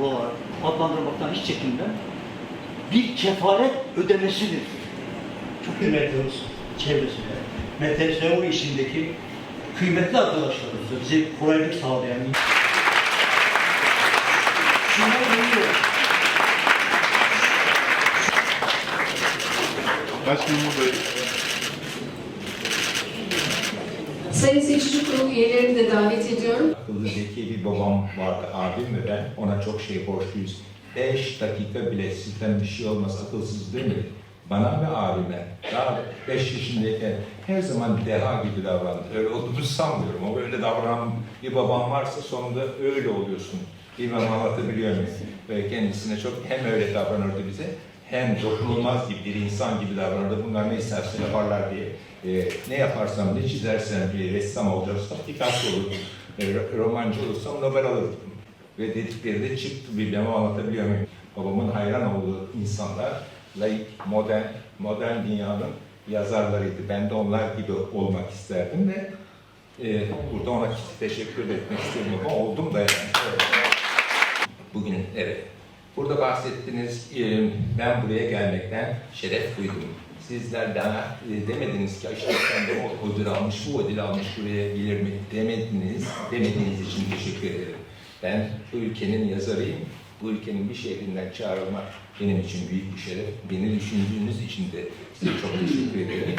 olarak adlandırmaktan hiç çekinmem. Bir kefaret ödemesidir. Çok kıymetli olsun çevresinde. Meteor işindeki kıymetli arkadaşlarımıza bize kolaylık sağlayan Şunlar geliyor. Sayın Seçici Kurulu üyelerini de davet ediyorum. Akıllı zeki bir babam vardı, abim ve ben ona çok şey borçluyuz. Beş dakika bile sizden bir şey olmaz akılsız değil mi? Bana ve abime daha beş yaşındayken her zaman deha gibi davrandı. Öyle olduğunu sanmıyorum. O öyle davranan bir babam varsa sonunda öyle oluyorsun. Bilmem anlatabiliyor muyum? Kendisine çok hem öyle davranırdı bize hem dokunulmaz gibi bir insan gibi davranırdı. Bunlar ne isterse yaparlar diye. Ee, ne yaparsam, ne çizersem bir ressam olacaksam Picasso olurdum. E, romancı olursam Nobel alırdım. Ve dedikleri de çıktı bilmem anlatabiliyor muyum? Babamın hayran olduğu insanlar laik, modern, modern dünyanın yazarlarıydı. Ben de onlar gibi olmak isterdim ve e, burada ona teşekkür etmek istiyorum ama oldum da yani. Bugün evet. Burada bahsettiniz, e, ben buraya gelmekten şeref duydum. Sizler bana e, demediniz ki işte sen de o ödül almış, bu ödül almış, buraya gelir mi demediniz. Demediğiniz için teşekkür ederim. Ben bu ülkenin yazarıyım. Bu ülkenin bir şehrinden çağrılmak benim için büyük bir şeref. Beni düşündüğünüz için de size çok teşekkür ederim.